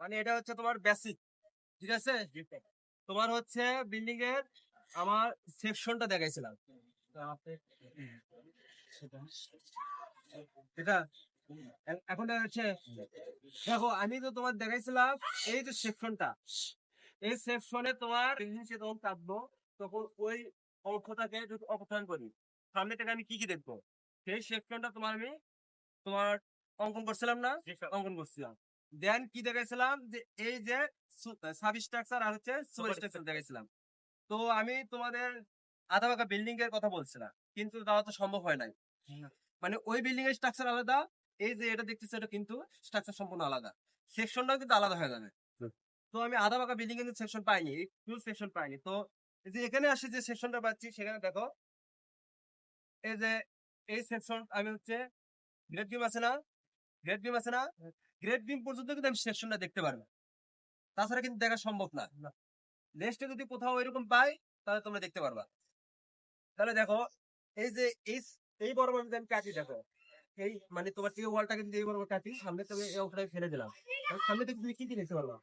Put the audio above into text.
মানে এটা হচ্ছে তোমার বেসিক ঠিক আছে? তোমার হচ্ছে বিল্ডিং এর আমার সেকশনটা দেখাইছিলাম। এটা? এখন যাচ্ছে দেখো আমি তো তোমার দেখাইছিলাম এই যে সেকশনটা এই সেকশনে তোমার সে তখন তখন ওই অঙ্কটাকে যদি অপসারণ করি সামনে থেকে আমি কি কি দেখব? সেই সেকশনটা তোমার আমি তোমার অঙ্কন করছিলাম না? অঙ্কন করছিলাম। দেন কি দেখাইছিলাম? যে এই যে সাব স্ট্রাকচার আর হচ্ছে সুপার স্ট্রাকচার দেখাইছিলাম। তো আমি তোমাদের আধা বাঁকা বিল্ডিং এর কথা বলছিলাম কিন্তু তাও তো সম্ভব হয় নাই। মানে ওই বিল্ডিং এর স্ট্রাকচার আলাদা এই যে এটা দেখতেছি এটা কিন্তু স্ট্রাকচার সম্পূর্ণ আলাদা। সেকশনটাও কিন্তু আলাদা হয়ে যাবে। তো আমি আধা বাঁকা বিল্ডিং এর সেকশন পাইনি ফুল সেকশন পাইনি। তো এই যে এখানে আসে যে সেকশনটা পাচ্ছি সেখানে দেখো এই যে এই সেকশন আমি হচ্ছে গ্রেড বিম আছে না? গ্রেড বিম আছে না? গ্রেড বিম পর্যন্ত কিন্তু আমি সেকশনটা দেখতে পারব। তাছাড়া কিন্তু দেখা সম্ভব না। নেক্সটে যদি কোথাও এরকম পাই তাহলে তোমরা দেখতে পারবা। তাহলে দেখো এই যে এই এই বরাবর আমি কাটি দেখো এই মানে তোমার থেকে ওয়ালটা কিন্তু এই বরাবর কাটি সামনে তুমি এই অংশটা ফেলে দিলাম। সামনে থেকে তুমি কি কি দেখতে পারবা?